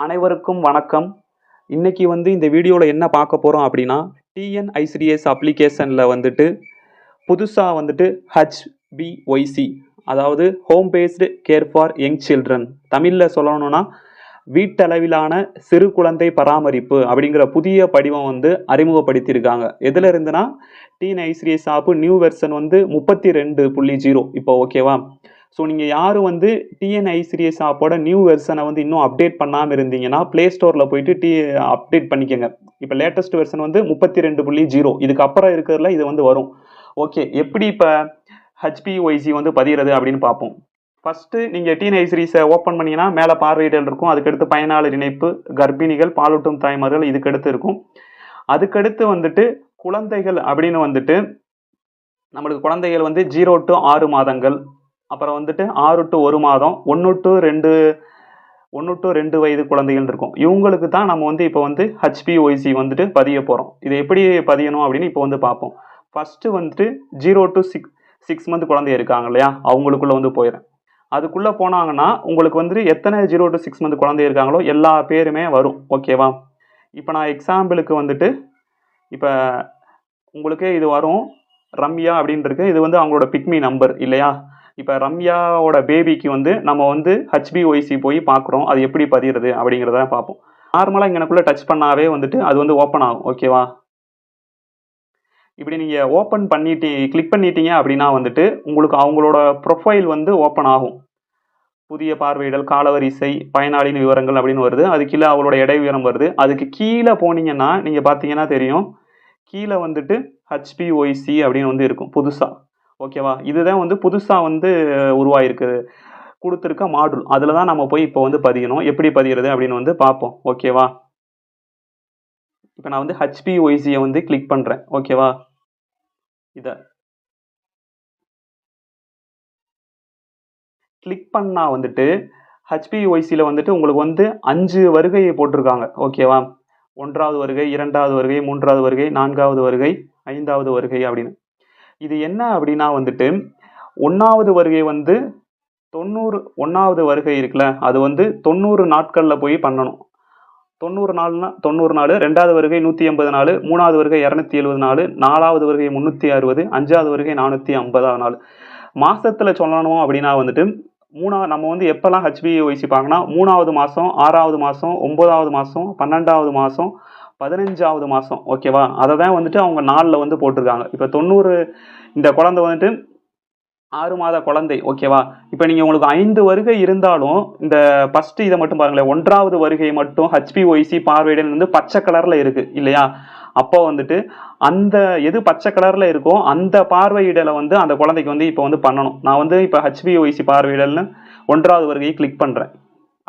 அனைவருக்கும் வணக்கம். இன்னைக்கு வந்து இந்த வீடியோவில் என்ன பார்க்க போகிறோம் அப்படின்னா டிஎன் ஐசிடிஎஸ் அப்ளிகேஷனில் வந்துட்டு புதுசாக வந்துட்டு ஹச்பிஒய்சி அதாவது home based care for young children தமிழில் சொல்லணும்னா வீட்டளவிலான சிறு குழந்தை பராமரிப்பு அப்படிங்கிற புதிய படிவம் வந்து அறிமுகப்படுத்தியிருக்காங்க. எதில் இருந்துன்னா TN ICDS app new version வந்து முப்பத்தி ரெண்டு புள்ளி ஜீரோ. இப்போ ஓகேவா ஸோ நீங்கள் யாரும் வந்து டிஎன்ஐசிடிஎஸ் ஆப்போட நியூ வெர்ஷனை வந்து இன்னும் அப்டேட் பண்ணாமல் இருந்தீங்கன்னா ப்ளே ஸ்டோரில் போயிட்டு டி அப்டேட் பண்ணிக்கோங்க. இப்போ லேட்டஸ்ட் வெர்ஷன் வந்து முப்பத்தி ரெண்டு புள்ளி ஜீரோ இதுக்கு அப்புறம் இருக்கிறதுல இது வந்து வரும். ஓகே எப்படி இப்போ ஹெச்பிஒய்சி வந்து பதிகிறது அப்படின்னு பார்ப்போம். ஃபஸ்ட்டு நீங்கள் டிஎன்ஐசிரிஸை ஓப்பன் பண்ணிங்கன்னா மேலே பார்வையிடல் இருக்கும். அதுக்கடுத்து பயனாளர் இணைப்பு கர்ப்பிணிகள் பாலூட்டும் தாய்மார்கள் இதுக்கடுத்து இருக்கும். அதுக்கடுத்து வந்துட்டு குழந்தைகள் அப்படின்னு வந்துட்டு நம்மளுக்கு குழந்தைகள் வந்து ஜீரோ டு ஆறு மாதங்கள். அப்புறம் வந்துட்டு ஆறு டு ஒரு மாதம் ஒன்று டு ரெண்டு ஒன்று டு ரெண்டு வயது குழந்தைகள் இருக்கும். இவங்களுக்கு தான் நம்ம வந்து இப்போ வந்து ஹெச்பிஒய்சி வந்துட்டு பதிய போகிறோம் இதை எப்படி பதியணும் அப்படின்னு இப்போ வந்து பார்ப்போம். ஃபஸ்ட்டு வந்துட்டு zero to six six month குழந்தை இருக்காங்க இல்லையா? அவங்களுக்குள்ளே வந்து போயிடுறேன் அதுக்குள்ளே போனாங்கன்னா உங்களுக்கு வந்து எத்தனை ஜீரோ டு சிக்ஸ் மந்த் குழந்தை இருக்காங்களோ எல்லா பேருமே வரும். ஓகேவா இப்போ நான் எக்ஸாம்பிளுக்கு வந்துட்டு இப்போ உங்களுக்கே இது வரும். ரம்யா அப்படின்னு இது வந்து அவங்களோட பிக்மி நம்பர் இல்லையா? இப்போ ரம்யாவோட பேபிக்கு வந்து நம்ம வந்து ஹெச்பிஒய்சி போய் பார்க்குறோம் அது எப்படி பதிகிறது அப்படிங்கிறத பார்ப்போம் நார்மலாக இங்கனக்குள்ளே டச் பண்ணாவே வந்துட்டு அது வந்து ஓப்பன் ஆகும். ஓகேவா இப்படி நீங்கள் ஓப்பன் பண்ணிட்டி கிளிக் பண்ணிட்டீங்க அப்படின்னா வந்துட்டு உங்களுக்கு அவங்களோட ப்ரொஃபைல் வந்து ஓப்பன் ஆகும். புதிய பார்வையிடல் காலவரிசை பயனாளியின் விவரங்கள் அப்படின்னு வருது. அது கீழே அவளோட எடை உயரம் வருது. அதுக்கு கீழே போனீங்கன்னா நீங்கள் பார்த்தீங்கன்னா தெரியும். கீழே வந்துட்டு ஹெச்பிஒய்சி அப்படின்னு வந்து இருக்கும் புதுசாக ஓகேவா? இதுதான் வந்து புதுசாக வந்து உருவாயிருக்கு. கொடுத்துருக்க மாடுல் அதில் தான் நம்ம போய் இப்போ வந்து பதியணும். எப்படி பதிகிறது அப்படின்னு வந்து பார்ப்போம். ஓகேவா? இப்போ நான் வந்து ஹெச்பிஒய்சியை வந்து கிளிக் பண்ணுறேன் ஓகேவா? இதை. கிளிக் பண்ணால் வந்துட்டு ஹெச்பிஒய்சியில் வந்துட்டு உங்களுக்கு வந்து அஞ்சு வருகையை போட்டிருக்காங்க. ஓகேவா? ஒன்றாவது வருகை இரண்டாவது வருகை மூன்றாவது வருகை நான்காவது வருகை ஐந்தாவது வருகை அப்படின்னு. இது என்ன அப்படின்னா வந்துட்டு ஒன்றாவது வருகை வந்து தொண்ணூறு ஒன்றாவது வருகை இருக்குல்ல அது வந்து தொண்ணூறு நாட்களில் போய் பண்ணணும். தொண்ணூறு நாள்னா தொண்ணூறு நாள் ரெண்டாவது வருகை நூற்றி எண்பது நாள் மூணாவது வருகை இரநூத்தி எழுபது நாள் நாலாவது வருகை முந்நூற்றி அறுபது அஞ்சாவது வருகை நானூற்றி ஐம்பதாவது நாள். மாதத்தில் சொல்லணும் அப்படின்னா வந்துட்டு மூணா நம்ம வந்து எப்போல்லாம் ஹெச்பிஒய்சி பார்க்கணும் மூணாவது மாதம் ஆறாவது மாதம் ஒம்பதாவது மாதம் பன்னெண்டாவது மாதம் பதினஞ்சாவது மாதம் ஓகேவா அதை தான் வந்துட்டு அவங்க நாளில் வந்து போட்டிருக்காங்க. இப்போ தொண்ணூறு இந்த குழந்தை வந்துட்டு ஆறு மாத குழந்தை ஓகேவா இப்போ நீங்கள் உங்களுக்கு ஐந்து வருகை இருந்தாலும் இந்த ஃபஸ்ட்டு இதை மட்டும் பாருங்களேன் ஒன்றாவது வருகை மட்டும் ஹெச்பிஒய்சி பார்வையிடல் வந்து பச்சை கலரில் இருக்குது இல்லையா? அப்போ வந்துட்டு அந்த எது பச்சை கலரில் இருக்கோ அந்த பார்வையிடலை வந்து அந்த குழந்தைக்கு வந்து இப்போ வந்து பண்ணணும். நான் வந்து இப்போ ஹெச்பிஒய்சி பார்வையிடல்னு ஒன்றாவது வருகையை கிளிக் பண்ணுறேன்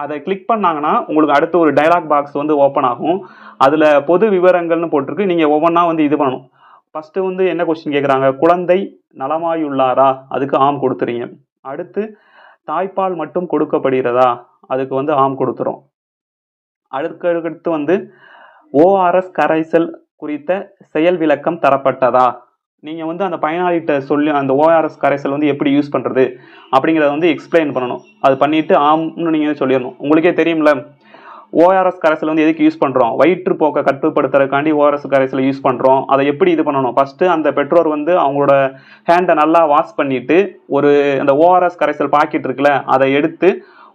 அதை கிளிக் பண்ணாங்கன்னா உங்களுக்கு அடுத்து ஒரு டைலாக் பாக்ஸ் வந்து ஓப்பன் ஆகும். அதில் பொது விவரங்கள்னு போட்டிருக்கு. நீங்கள் ஒவ்வொன்றா வந்து இது பண்ணணும். ஃபஸ்ட்டு வந்து என்ன கொஸ்டின் கேட்குறாங்க குழந்தை நலமாயுள்ளாரா? அதுக்கு ஆம் கொடுத்துறீங்க. அடுத்து தாய்ப்பால் மட்டும் கொடுக்கப்படுகிறதா? அதுக்கு வந்து ஆம் கொடுத்துரும் அடுத்து வந்து ஓஆர்எஸ் கரைசல் குறித்த செயல் விளக்கம் தரப்பட்டதா? நீங்கள் வந்து அந்த பயனாளிகிட்ட சொல்லி அந்த ஓஆர்எஸ் கரைசல் வந்து எப்படி யூஸ் பண்ணுறது அப்படிங்கிறத வந்து எக்ஸ்பிளைன் பண்ணணும். அது பண்ணிவிட்டு ஆம்னு நீங்கள் சொல்லிடணும். உங்களுக்கே தெரியும்ல ஓஆர்எஸ் கரைசல் வந்து எதுக்கு யூஸ் பண்ணுறோம் வயிற்றுப்போக்கை கட்டுப்படுத்துறதுக்காண்டி ஓஆர்எஸ் கரைசலை யூஸ் பண்ணுறோம் அதை எப்படி இது பண்ணணும்? ஃபஸ்ட்டு அந்த பெற்றோர் வந்து அவங்களோட ஹேண்டை நல்லா வாஷ் பண்ணிவிட்டு ஒரு அந்த ஓஆர்எஸ் கரைசல் பாக்கெட் இருக்குல்ல அதை எடுத்து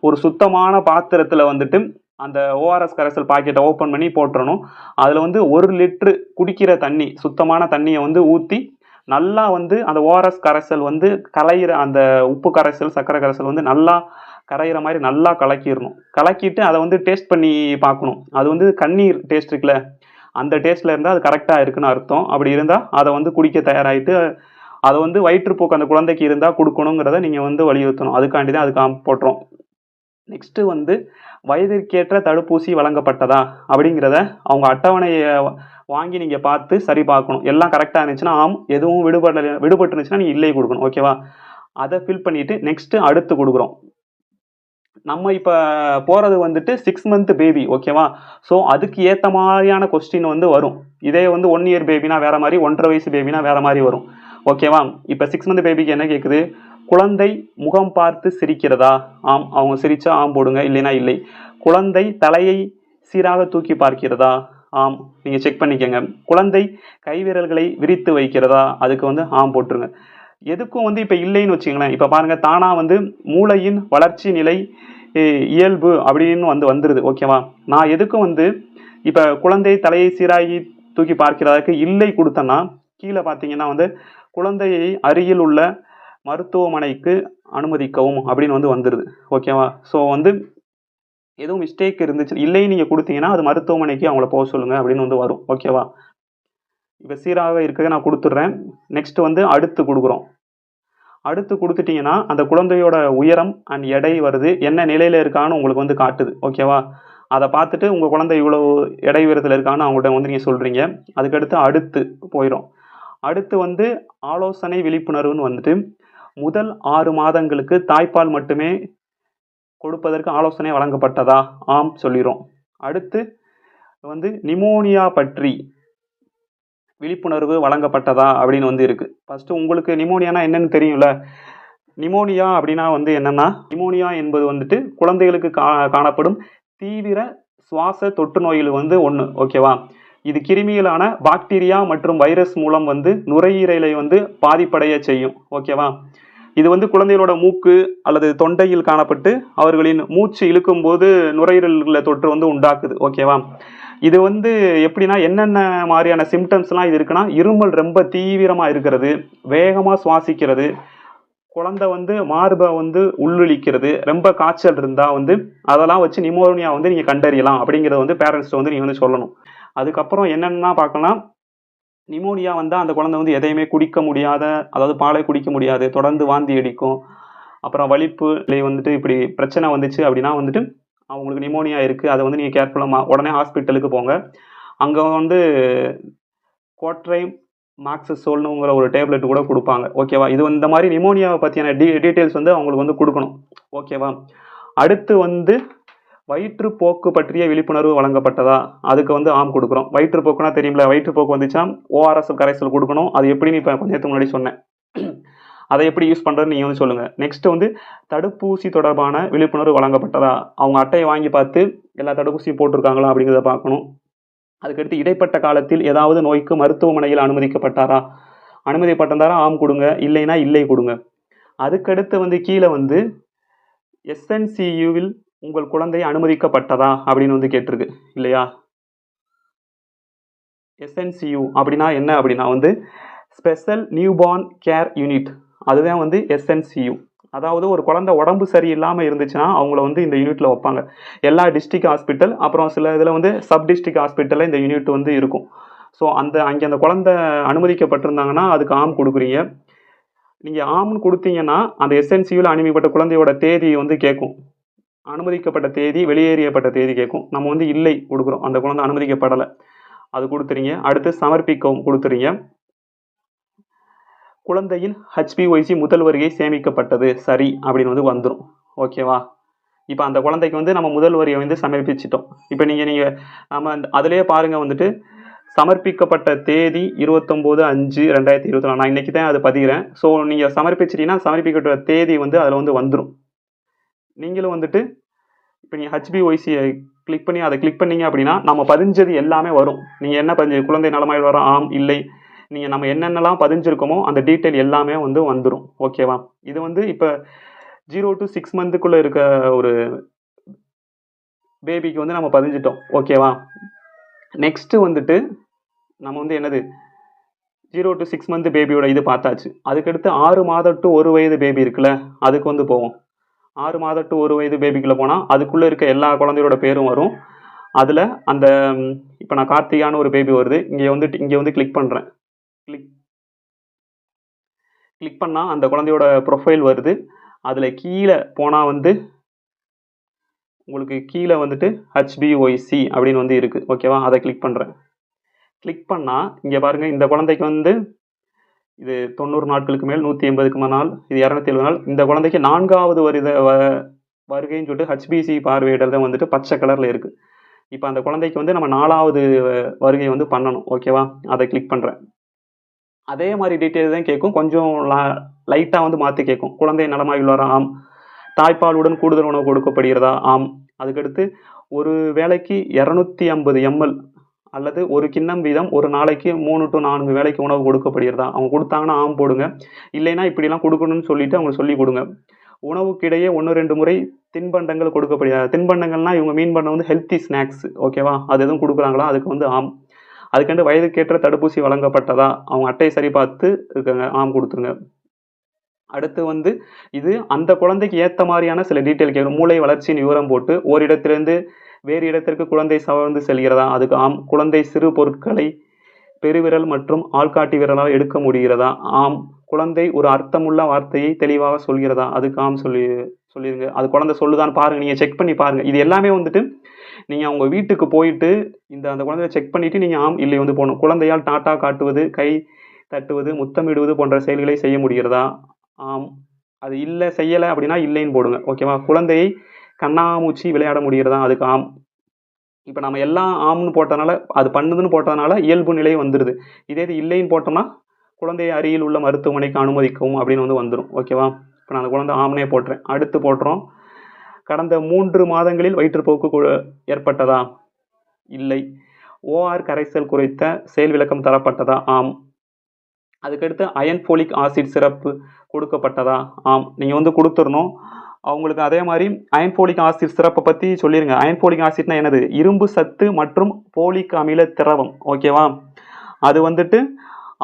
ஒரு சுத்தமான பாத்திரத்தில் வந்துட்டு அந்த ஓஆர்எஸ் கரைசல் பாக்கெட்டை ஓப்பன் பண்ணி போட்டுறணும். அதில் வந்து ஒரு லிட்ரு குடிக்கிற தண்ணி சுத்தமான தண்ணியை வந்து ஊற்றி நல்லா வந்து அந்த ஓஆர்எஸ் கரைசல் வந்து கலையிற அந்த உப்பு கரைசல் சர்க்கரை கரைசல் வந்து நல்லா கரையிற மாதிரி நல்லா கலக்கிடணும். கலக்கிட்டு அதை வந்து டேஸ்ட் பண்ணி பார்க்கணும். அது வந்து கண்ணீர் டேஸ்ட் இருக்குல்ல அந்த டேஸ்ட்டில் இருந்தால் அது கரெக்டாக இருக்குன்னு அர்த்தம். அப்படி இருந்தால் அதை வந்து குடிக்க தயாராகிட்டு அதை வந்து வயிற்றுப்போக்கு அந்த குழந்தைக்கு இருந்தால் கொடுக்கணுங்கிறத நீங்கள் வந்து வலியுறுத்தணும். அதுக்காண்டி தான் அதுக்கு போட்டுரும் நெக்ஸ்ட்டு வந்து வயதிற்கேற்ற தடுப்பூசி வழங்கப்பட்டதா அப்படிங்கிறத அவங்க அட்டவணையை வாங்கி நீங்கள் பார்த்து சரி பார்க்கணும். எல்லாம் கரெக்டாக இருந்துச்சுன்னா ஆம் எதுவும் விடுபட விடுபட்டு இருந்துச்சுன்னா நீங்கள் இல்லை கொடுக்கணும் ஓகேவா அதை ஃபில் பண்ணிவிட்டு நெக்ஸ்ட்டு அடுத்து கொடுக்குறோம். நம்ம இப்போ போகிறது வந்துட்டு சிக்ஸ் மந்த் பேபி ஓகேவா ஸோ அதுக்கு ஏற்ற மாதிரியான கொஸ்டின் வந்து வரும். இதே வந்து ஒன் இயர் பேபினா வேறு மாதிரி ஒன்றரை வயசு பேபினா வேறு மாதிரி வரும் ஓகேவா இப்போ சிக்ஸ் மந்த் பேபிக்கு என்ன கேட்குது குழந்தை முகம் பார்த்து சிரிக்கிறதா? ஆம் அவங்க சிரிச்சா ஆம் போடுங்க இல்லைனா இல்லை. குழந்தை தலையை சீராக தூக்கி பார்க்கிறதா? ஆம் நீங்கள் செக் பண்ணிக்கோங்க. குழந்தை கைவிரல்களை விரித்து வைக்கிறதா? அதுக்கு வந்து ஆம் போட்டுருங்க. எதுக்கும் வந்து இப்போ இல்லைன்னு வச்சுங்களேன் இப்போ பாருங்கள் தானாக வந்து மூளையின் வளர்ச்சி நிலை இயல்பு அப்படின்னு வந்து வந்துடுது ஓகேவா நான் எதுக்கும் வந்து இப்போ குழந்தை தலையை சீராகி தூக்கி பார்க்கிறதாக்கு இல்லை கொடுத்தேன்னா கீழே பார்த்தீங்கன்னா வந்து குழந்தையை அருகில் உள்ள மருத்துவமனைக்கு அனுமதிக்கவும் அப்படின்னு வந்து வந்துடுது ஓகேவா ஸோ வந்து எதுவும் மிஸ்டேக் இருந்துச்சு இல்லை நீங்கள் கொடுத்தீங்கன்னா அது மருத்துவமனைக்கு அவங்கள போக சொல்லுங்கள் அப்படின்னு வந்து வரும். ஓகேவா இப்போ சீராக இருக்கிறத நான் கொடுத்துட்றேன். நெக்ஸ்ட் வந்து அடுத்து கொடுக்குறோம். அடுத்து கொடுத்துட்டிங்கன்னா அந்த குழந்தையோட உயரம் அண்ட் எடை வருது என்ன நிலையில் இருக்கான்னு உங்களுக்கு வந்து காட்டுது. ஓகேவா அதை பார்த்துட்டு உங்கள் குழந்தை இவ்வளோ எடை உயரத்தில் இருக்கான்னு அவங்கள்ட்ட வந்து நீங்கள் சொல்கிறீங்க அதுக்கடுத்து அடுத்து போயிடும் அடுத்து வந்து ஆலோசனை விழிப்புணர்வுன்னு வந்துட்டு முதல் ஆறு மாதங்களுக்கு தாய்ப்பால் மட்டுமே கொடுப்பதற்கு ஆலோசனை வழங்கப்பட்டதா? ஆம் சொல்லிடும் அடுத்து வந்து நிமோனியா பற்றி விழிப்புணர்வு வழங்கப்பட்டதா அப்படின்னு வந்து இருக்கு. ஃபர்ஸ்ட் உங்களுக்கு நிமோனியானா என்னன்னு தெரியும்ல? நிமோனியா அப்படின்னா வந்து என்னன்னா நிமோனியா என்பது வந்துட்டு குழந்தைகளுக்கு கா காணப்படும் தீவிர சுவாச தொற்று நோய்கள் வந்து ஒன்று ஓகேவா இது கிருமிகளான பாக்டீரியா மற்றும் வைரஸ் மூலம் வந்து நுரையீரலை வந்து பாதிப்படைய செய்யும் ஓகேவா இது வந்து குழந்தைகளோட மூக்கு அல்லது தொண்டையில் காணப்பட்டு அவர்களின் மூச்சு இழுக்கும்போது நுரையீரலில் தொற்று வந்து உண்டாக்குது. ஓகேவா இது வந்து எப்படின்னா என்னென்ன மாதிரியான சிம்டம்ஸ்லாம் இது இருக்குன்னா இருமல் ரொம்ப தீவிரமாக இருக்கிறது வேகமாக சுவாசிக்கிறது குழந்தை வந்து மார்பை வந்து உள்ளிழிக்கிறது ரொம்ப காய்ச்சல் இருந்தால் வந்து அதெல்லாம் வச்சு நிமோனியா வந்து நீங்கள் கண்டறியலாம் அப்படிங்கிறத வந்து பேரண்ட்ஸ்ட்டு வந்து நீங்கள் வந்து சொல்லணும். அதுக்கப்புறம் என்னென்னா பார்க்கலாம். நிமோனியா வந்தால் அந்த குழந்தை வந்து எதையுமே குடிக்க முடியாத அதாவது பாலை குடிக்க முடியாது தொடர்ந்து வாந்தி அடிக்கும். அப்புறம் வலிப்பு இல்லை வந்துட்டு இப்படி பிரச்சனை வந்துச்சு அப்படின்னா வந்துட்டு அவங்களுக்கு நிமோனியா இருக்குது அதை வந்து நீங்கள் கேர்ஃபுல்லாக உடனே ஹாஸ்பிட்டலுக்கு போங்க. அங்கே வந்து கோட்ரை மாக்ஸசோல்னுங்கிற ஒரு டேப்லெட் கூட கொடுப்பாங்க. ஓகேவா இது இந்த மாதிரி நிமோனியாவை பற்றியான டீ டீட்டெயில்ஸ் வந்து அவங்களுக்கு வந்து கொடுக்கணும். ஓகேவா அடுத்து வந்து வயிற்றுப்போக்கு பற்றிய விழிப்புணர்வு வழங்கப்பட்டதா? அதுக்கு வந்து ஆம் கொடுக்குறோம். வயிற்றுப்போக்குனா தெரியும்ல வயிற்றுப்போக்கு வந்துச்சா? ஓஆர்எஸ் கரைசல் கொடுக்கணும். அது எப்படின்னு இப்போ கொஞ்ச நேரத்துக்கு முன்னாடி சொன்னேன். அதை எப்படி யூஸ் பண்ணுறதுன்னு நீங்கள் வந்து சொல்லுங்கள் நெக்ஸ்ட் வந்து தடுப்பூசி தொடர்பான விழிப்புணர்வு வழங்கப்பட்டதா? அவங்க அட்டையை வாங்கி பார்த்து எல்லா தடுப்பூசியும் போட்டிருக்காங்களா அப்படிங்கிறத பார்க்கணும். அதுக்கடுத்து இடைப்பட்ட காலத்தில் ஏதாவது நோய்க்கு மருத்துவமனையில் அனுமதிக்கப்பட்டாரா? அனுமதிப்பட்டிருந்தாரா ஆம் கொடுங்க. இல்லைன்னா இல்லை கொடுங்க. அதுக்கடுத்து வந்து கீழே வந்து எஸ்என்சியூவில் உங்கள் குழந்தை அனுமதிக்கப்பட்டதா அப்படின்னு வந்து கேட்டிருக்கு இல்லையா? எஸ்என்சியூ அப்படின்னா என்ன அப்படின்னா வந்து ஸ்பெஷல் நியூபார்ன் கேர் யூனிட் அதுதான் வந்து எஸ்என்சியூ அதாவது ஒரு குழந்தை உடம்பு சரியில்லாமல் இருந்துச்சுன்னா அவங்கள வந்து இந்த யூனிட்டில் வைப்பாங்க. எல்லா டிஸ்ட்ரிக்ட் ஹாஸ்பிட்டல் அப்புறம் சில இதில் வந்து சப் டிஸ்ட்ரிக்ட் ஹாஸ்பிட்டலில் இந்த யூனிட் வந்து இருக்கும். ஸோ அந்த அங்கே அந்த குழந்தை அனுமதிக்கப்பட்டிருந்தாங்கன்னா அதுக்கு ஆம் கொடுக்குறீங்க. நீங்கள் ஆம்னு கொடுத்தீங்கன்னா அந்த எஸ்என்சியூவில் அனுமதிப்பட்ட குழந்தையோட தேதி வந்து கேட்கும். அனுமதிக்கப்பட்ட தேதி வெளியேறியப்பட்ட தேதி கேட்கும் நம்ம வந்து இல்லை கொடுக்குறோம். அந்த குழந்தை அனுமதிக்கப்படலை. அது கொடுத்துறீங்க. அடுத்து சமர்ப்பிக்கவும் கொடுத்துறீங்க. குழந்தையின் ஹச்பிஒய்சி முதல் வருகை சேமிக்கப்பட்டது. சரி அப்படின்னு வந்து வந்துடும் ஓகேவா இப்போ அந்த குழந்தைக்கு வந்து நம்ம முதல் வரியை வந்து சமர்ப்பிச்சிட்டோம். இப்போ நீங்கள் நீங்கள் நம்ம அந்த அதிலேயே பாருங்கள் வந்துட்டு சமர்ப்பிக்கப்பட்ட தேதி இருபத்தொம்போது அஞ்சு ரெண்டாயிரத்தி இருபத்தி நாலு. நான் இன்றைக்கி தான் அது பதிகிறேன். ஸோ நீங்கள் சமர்ப்பிச்சிட்டிங்கன்னா சமர்ப்பிக்கப்பட்ட தேதி வந்து அதில் வந்து வந்துடும் நீங்களும் வந்துட்டு இப்போ நீங்கள் ஹெச்பிஒய்சியை கிளிக் பண்ணி அதை கிளிக் பண்ணீங்க அப்படின்னா நம்ம பதிஞ்சது எல்லாமே வரும். நீங்கள் என்ன பதிஞ்சு குழந்தை நலமாயில் வரோம் ஆம் இல்லை. நீங்கள் நம்ம என்னென்னலாம் பதிஞ்சிருக்கோமோ அந்த டீட்டெயில் எல்லாமே வந்து வந்துடும் ஓகேவா இது வந்து இப்போ ஜீரோ டு சிக்ஸ் மந்த்துக்குள்ளே இருக்க ஒரு பேபிக்கு வந்து நம்ம பதிஞ்சிட்டோம். ஓகேவா நெக்ஸ்ட்டு வந்துட்டு நம்ம வந்து என்னது? ஜீரோ டு சிக்ஸ் மந்த் பேபியோட இது பார்த்தாச்சு. அதுக்கடுத்து ஆறு மாதம் டு ஒரு வயது பேபி இருக்குல்ல அதுக்கு வந்து போவோம். ஆறு மாத டு ஒரு வயது பேபிக்குள்ளே போனால் அதுக்குள்ளே இருக்க எல்லா குழந்தையோட பேரும் வரும். அதில் அந்த இப்போ நான் கார்த்திகான்னு ஒரு பேபி வருது. இங்கே வந்துட்டு இங்கே வந்து கிளிக் பண்ணுறேன் கிளிக் கிளிக் பண்ணால் அந்த குழந்தையோட ப்ரொஃபைல் வருது. அதில் கீழே போனால் வந்து உங்களுக்கு கீழே வந்துட்டு ஹச்பிஒய்சி அப்படின்னு வந்து இருக்குது ஓகேவா அதை கிளிக் பண்ணுறேன் கிளிக் பண்ணால் இங்கே பாருங்கள் இந்த குழந்தைக்கு வந்து இது தொண்ணூறு நாட்களுக்கு மேல் நூற்றி எண்பதுக்கு நாள் இது இரநூத்தி எழுபது நாள். இந்த குழந்தைக்கு நான்காவது வருத வ- வருகைன்னு சொல்லிட்டு ஹெச்பிசி தான் வந்துட்டு பச்சை கலரில் இருக்குது இப்போ அந்த குழந்தைக்கு வந்து நம்ம நாலாவது வருகை வந்து பண்ணணும். ஓகேவா அதை கிளிக் பண்ணுறேன் அதே மாதிரி டீட்டெயில் தான் கேட்கும் கொஞ்சம் லைட்டாக வந்து மாற்றி கேட்கும் குழந்தை நலமாகி உள்ளாரா ஆம். தாய்ப்பாலுடன் கூடுதல் உணவு கொடுக்கப்படுகிறதா? ஆம். அதுக்கடுத்து ஒரு வேளைக்கு இரநூத்தி ஐம்பது எம்எல் அல்லது ஒரு கிண்ணம் வீதம் ஒரு நாளைக்கு மூணு டு நான்கு வேளைக்கு உணவு கொடுக்கப்படுகிறதா? அவங்க கொடுத்தாங்கன்னா ஆம் போடுங்க. இல்லைன்னா இப்படிலாம் கொடுக்கணும்னு சொல்லிட்டு அவங்க சொல்லி கொடுங்க. உணவுக்கிடையே ஒன்று ரெண்டு முறை தின்பண்டங்கள் கொடுக்கப்படுகிறது தின்பண்டங்கள்னா இவங்க மீன் பண்ண வந்து ஹெல்த்தி ஸ்நாக்ஸ் ஓகேவா அது எதுவும் கொடுக்குறாங்களா? அதுக்கு வந்து ஆம். அதுக்கண்டு வயதுக்கேற்ற தடுப்பூசி வழங்கப்பட்டதா? அவங்க அட்டையை சரி பார்த்து இருக்காங்க ஆம் கொடுத்துருங்க. அடுத்து வந்து இது அந்த குழந்தைக்கு ஏற்ற மாதிரியான சில டீட்டெயில் கேட்கணும் மூளை வளர்ச்சியின் விவரம் போட்டு ஓரிடத்திலிருந்து வேறு இடத்திற்கு குழந்தை சவர்ந்து செல்கிறதா? அதுக்கு ஆம். குழந்தை சிறு பொருட்களை பெருவிரல் மற்றும் ஆள்காட்டி விரலால் எடுக்க முடிகிறதா? ஆம். குழந்தை ஒரு அர்த்தமுள்ள வார்த்தையை தெளிவாக சொல்கிறதா? அதுக்கு ஆம் சொல்லி சொல்லிருங்க. அது குழந்தை சொல்லுதான்னு பாருங்க. நீங்கள் செக் பண்ணி பாருங்க. இது எல்லாமே வந்துட்டு நீங்கள் அவங்க வீட்டுக்கு போயிட்டு இந்த அந்த குழந்தைய செக் பண்ணிட்டு நீங்கள் ஆம் இல்லை வந்து போகணும். குழந்தையால் டாட்டா காட்டுவது கை தட்டுவது முத்தமிடுவது போன்ற செயல்களை செய்ய முடிகிறதா? ஆம். அது இல்லை செய்யலை அப்படின்னா இல்லைன்னு போடுங்க. ஓகேவா குழந்தையை கண்ணாமூச்சி விளையாட முடிகிறதா? அதுக்கு ஆம். இப்போ நம்ம எல்லாம் ஆம்னு போட்டனால அது பண்ணுதுன்னு போட்டதுனால இயல்பு நிலை வந்துடுது இதே இது இல்லைன்னு போட்டோம்னா குழந்தையை அருகில் உள்ள மருத்துவமனைக்கு அனுமதிக்கவும் அப்படின்னு வந்து வந்துடும் ஓகேவா இப்போ நான் அந்த குழந்தை ஆம்னே போட்டுறேன். அடுத்து போட்டுறோம். கடந்த மூன்று மாதங்களில் வயிற்றுப்போக்கு ஏற்பட்டதா? இல்லை. ஓஆர் கரைசல் குறித்த செயல் விளக்கம் தரப்பட்டதா? ஆம். அதுக்கடுத்து அயன் ஃபோலிக் ஆசிட் சிறப்பு கொடுக்கப்பட்டதா? ஆம் நீங்கள் வந்து கொடுத்துடணும். அவங்களுக்கு அதே மாதிரி அயன் ஃபோலிக் ஆசிட் சிறப்பை பற்றி சொல்லிடுங்க அயன் ஃபோலிக் ஆசிட்னா என்னது? இரும்பு சத்து மற்றும் போலிக் அமில திரவம். ஓகேவா அது வந்துட்டு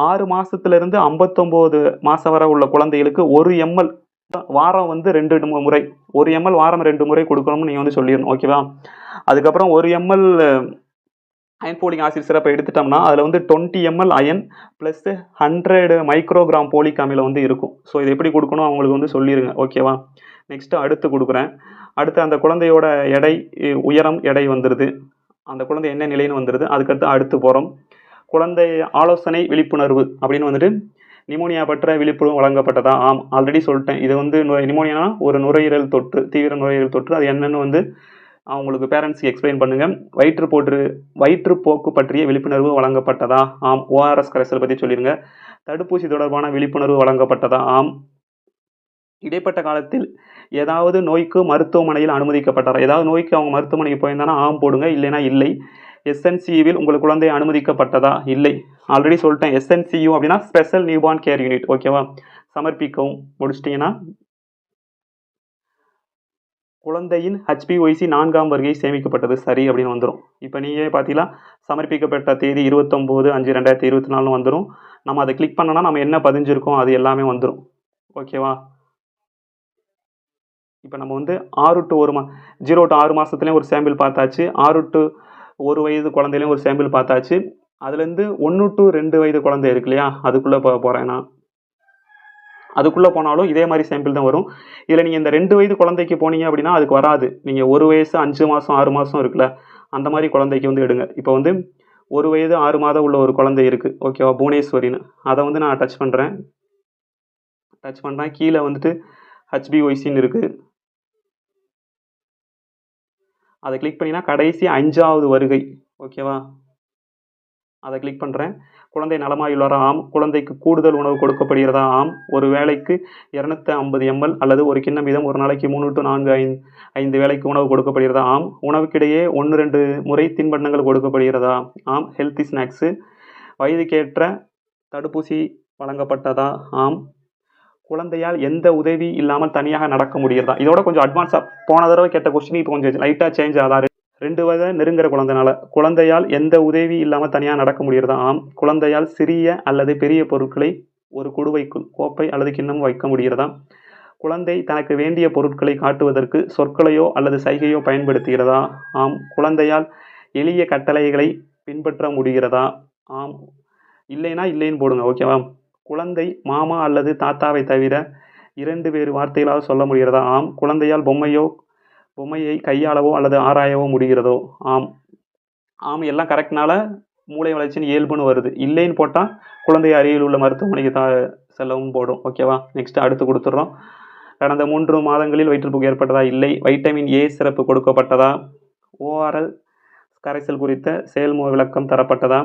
ஆறு மாதத்துலேருந்து ஐம்பத்தொம்போது மாதம் வரை உள்ள குழந்தைகளுக்கு ஒரு எம்எல் வாரம் வந்து ரெண்டு முறை. ஒரு எம்எல் வாரம் ரெண்டு முறை கொடுக்கணும்னு நீங்கள் வந்து சொல்லிடணும். ஓகேவா அதுக்கப்புறம் ஒரு எம்எல் அயன் போலிங் ஆசிட் சிறப்பை எடுத்துட்டோம்னா அதில் வந்து twenty ML iron plus hundred microgram folic அமிலம் வந்து இருக்கும். ஸோ இது எப்படி கொடுக்கணும்? அவங்களுக்கு வந்து சொல்லிடுங்க ஓகேவா நெக்ஸ்ட்டு அடுத்து கொடுக்குறேன். அடுத்து அந்த குழந்தையோட எடை உயரம் எடை வந்துடுது அந்த குழந்தை என்ன நிலைன்னு வந்துடுது அதுக்கடுத்து அடுத்து போகிறோம் குழந்தை ஆலோசனை விழிப்புணர்வு அப்படின்னு வந்துட்டு நிமோனியா பற்ற விழிப்புணர்வு வழங்கப்பட்டதா? ஆம் ஆல்ரெடி சொல்லிட்டேன். இது வந்து நிமோனியானா ஒரு நுரையீரல் தொற்று தீவிர நுரையீரல் தொற்று. அது என்னென்னு வந்து அவங்களுக்கு பேரண்ட்ஸ்க்கு எக்ஸ்பிளைன் வயிற்று வயிற்றுப்போற்று வயிற்றுப்போக்கு பற்றிய விழிப்புணர்வு வழங்கப்பட்டதா? ஆம். ஓஆர்எஸ் கரைசல் பற்றி சொல்லிடுங்க தடுப்பூசி தொடர்பான விழிப்புணர்வு வழங்கப்பட்டதா? ஆம். இடைப்பட்ட காலத்தில் ஏதாவது நோய்க்கு மருத்துவமனையில் அனுமதிக்கப்பட்டாரா? ஏதாவது நோய்க்கு அவங்க மருத்துவமனைக்கு போயிருந்தானா? ஆம் போடுங்க. இல்லைனா இல்லை. எஸ்என்சியூவில் உங்கள் குழந்தை அனுமதிக்கப்பட்டதா? இல்லை. ஆல்ரெடி சொல்லிட்டேன். எஸ்என்சியூ அப்படின்னா ஸ்பெஷல் நியூபார்ன் கேர் யூனிட் ஓகேவா சமர்ப்பிக்கவும். முடிச்சிட்டிங்கன்னா குழந்தையின் ஹச்பிஒய்சி நான்காம் வருகை சேமிக்கப்பட்டது. சரி அப்படின்னு வந்துடும் இப்போ நீயே பார்த்தீங்களா சமர்ப்பிக்கப்பட்ட தேதி இருபத்தொம்போது அஞ்சு ரெண்டாயிரத்தி இருபத்தி நாலு வந்துடும் நம்ம அதை கிளிக் பண்ணோன்னா நம்ம என்ன பதிஞ்சிருக்கோம்? அது எல்லாமே வந்துடும் ஓகேவா இப்போ நம்ம வந்து ஆறு டு ஒரு மா ஜீரோ டு ஆறு மாதத்துலேயும் ஒரு சாம்பிள் பார்த்தாச்சு. ஆறு டு ஒரு வயது குழந்தையிலையும் ஒரு சாம்பிள் பார்த்தாச்சு. அதுலேருந்து ஒன்று டு ரெண்டு வயது குழந்தை இருக்கு இல்லையா? அதுக்குள்ளே போக போகிறேன் நான். அதுக்குள்ளே போனாலும் இதே மாதிரி சாம்பிள் தான் வரும். இதில் நீங்கள் இந்த ரெண்டு வயது குழந்தைக்கு போனீங்க அப்படின்னா அதுக்கு வராது. நீங்கள் ஒரு வயசு அஞ்சு மாதம் ஆறு மாதம் இருக்குல்ல அந்த மாதிரி குழந்தைக்கு வந்து எடுங்க. இப்போ வந்து ஒரு வயது ஆறு மாதம் உள்ள ஒரு குழந்தை இருக்குது ஓகேவா புவனேஸ்வரின்னு. அதை வந்து நான் டச் பண்ணுறேன் டச் பண்ணுறேன் கீழே வந்துட்டு ஹச்பிஒய்சின்னு இருக்குது அதை கிளிக் பண்ணினா கடைசி அஞ்சாவது வருகை. ஓகேவா அதை கிளிக் பண்ணுறேன் குழந்தை நலமாயுள்ளாரா ஆம் குழந்தைக்கு கூடுதல் உணவு கொடுக்கப்படுகிறதா ஆம் ஒரு வேளைக்கு இரநூத்தி ஐம்பது எம்எல் அல்லது ஒரு கிண்ணம் வீதம் ஒரு நாளைக்கு மூணு டு நான்கு ஐந்து ஐந்து வேலைக்கு உணவு கொடுக்கப்படுகிறதா ஆம் உணவுக்கிடையே ஒன்று ரெண்டு முறை தின்பண்டங்கள் கொடுக்கப்படுகிறதா ஆம் ஹெல்த்தி ஸ்நாக்ஸு வயதுக்கேற்ற தடுப்பூசி வழங்கப்பட்டதா ஆம் குழந்தையால் எந்த உதவி இல்லாமல் தனியாக நடக்க முடியிறதா இதோட கொஞ்சம் அட்வான்ஸாக போன தடவை கேட்ட கொஸ்டின் இப்போ கொஞ்சம் லைட்டாக சேஞ்ச் ஆதா ரெண்டு வயதை நெருங்குற குழந்தைனால. குழந்தையால் எந்த உதவி இல்லாமல் தனியாக நடக்க முடியறதா? ஆம். குழந்தையால் சிறிய அல்லது பெரிய பொருட்களை ஒரு குடுவைக்குள் கோப்பை அல்லது கிண்ணம் வைக்க முடிகிறதா குழந்தை தனக்கு வேண்டிய பொருட்களை காட்டுவதற்கு சொற்களையோ அல்லது சைகையோ பயன்படுத்துகிறதா? ஆம். குழந்தையால் எளிய கட்டளைகளை பின்பற்ற முடிகிறதா? ஆம். இல்லைனா இல்லைன்னு போடுங்க ஓகேவா? குழந்தை மாமா அல்லது தாத்தாவை தவிர இரண்டு வேறு வார்த்தைகளால் சொல்ல முடிகிறதா? ஆம். குழந்தையால் பொம்மையோ பொம்மையை கையாளவோ அல்லது ஆராயவோ முடிகிறதோ? ஆம். ஆம் எல்லாம் கரெக்ட்னால மூளை வளர்ச்சின்னு இயல்புன்னு வருது. இல்லைன்னு போட்டால் குழந்தை அருகில் உள்ள மருத்துவமனைக்கு தா செல்லவும் போடும். ஓகேவா நெக்ஸ்ட் அடுத்து கொடுத்துட்றோம். கடந்த மூன்று மாதங்களில் வயிற்றுப்போக்கு ஏற்பட்டதா? இல்லை. வைட்டமின் ஏ சிறப்பு கொடுக்கப்பட்டதா? ஓஆர்எல் கரைசல் குறித்த செயல்முறை விளக்கம் தரப்பட்டதா?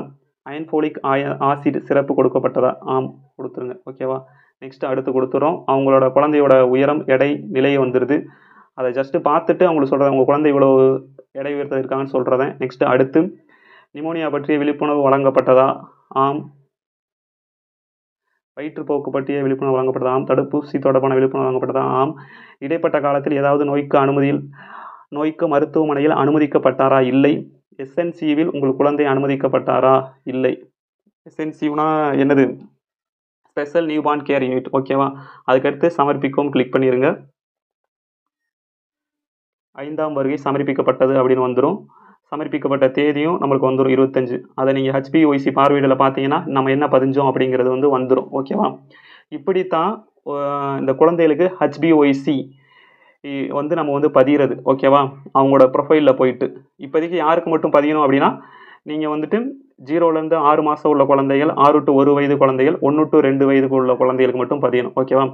அயன்ஃபோலிக் ஆய ஆசிட் சிறப்பு கொடுக்கப்பட்டதா? ஆம் கொடுத்துருங்க. ஓகேவா நெக்ஸ்ட் அடுத்து கொடுத்துறோம் அவங்களோட குழந்தையோட உயரம் எடை நிலை வந்துடுது அதை ஜஸ்ட்டு பார்த்துட்டு அவங்களுக்கு சொல்கிறேன் உங்கள் குழந்தை இவ்வளோ எடை உயர்த்த இருக்காங்கன்னு நெக்ஸ்ட்டு அடுத்து நிமோனியா பற்றிய விழிப்புணர்வு வழங்கப்பட்டதா? ஆம். வயிற்றுப்போக்கு பற்றிய விழிப்புணர்வு வழங்கப்பட்டதா? ஆம். தடுப்பூசி தொடர்பான விழிப்புணர்வு வழங்கப்பட்டதா? ஆம். இடைப்பட்ட காலத்தில் ஏதாவது நோய்க்கு அனுமதியில் நோய்க்கு மருத்துவமனையில் அனுமதிக்கப்பட்டாரா? இல்லை. எஸ்என்சிவில் உங்கள் குழந்தை அனுமதிக்கப்பட்டாரா? இல்லை. எஸ்என்சியூனா என்னது? Special newborn care unit. ஓகேவா? அதுக்கடுத்து சமர்ப்பிக்கவும் கிளிக் பண்ணிடுங்க ஐந்தாம் வருகை சமர்ப்பிக்கப்பட்டது அப்படின்னு வந்துடும் சமர்ப்பிக்கப்பட்ட தேதியும் நம்மளுக்கு வந்துடும் இருபத்தஞ்சு. அதை நீங்கள் ஹெச்பிஒய்சி பார்வையிடல பார்த்தீங்கன்னா நம்ம என்ன பதிஞ்சோம் அப்படிங்கிறது வந்து வந்துடும் ஓகேவா இப்படித்தான் இந்த குழந்தைகளுக்கு ஹெச்பிஒய்சி வந்து நம்ம வந்து பதிகிறது ஓகேவா அவங்களோட ப்ரொஃபைலில் போயிட்டு. இப்போதைக்கு யாருக்கு மட்டும் பதியணும் அப்படின்னா நீங்கள் வந்துட்டு ஜீரோலேருந்து ஆறு மாதம் உள்ள குழந்தைகள் ஆறு டு ஒரு வயது குழந்தைகள் ஒன்று டு ரெண்டு வயதுக்கு உள்ள குழந்தைகளுக்கு மட்டும் பதியணும் ஓகேவா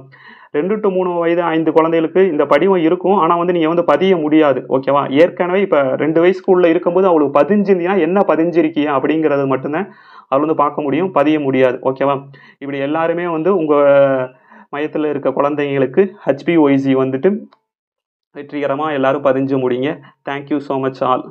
ரெண்டு டு மூணு வயது ஐந்து குழந்தைகளுக்கு இந்த படிவம் இருக்கும். ஆனால் வந்து நீங்கள் வந்து பதிய முடியாது ஓகேவா ஏற்கனவே இப்போ ரெண்டு வயசுக்குள்ளே இருக்கும்போது அவளுக்கு பதிஞ்சிருந்தீங்கன்னா என்ன பதிஞ்சிருக்கியா அப்படிங்கிறது மட்டும்தான் அவள் வந்து பார்க்க முடியும் பதிய முடியாது ஓகேவா இப்படி எல்லாருமே வந்து உங்கள் மையத்தில் இருக்க குழந்தைங்களுக்கு ஹெச்பிஒய்சி வந்துட்டு வெற்றிகரமாக எல்லாரும் பதிஞ்சு முடிங்க. Thank you so much all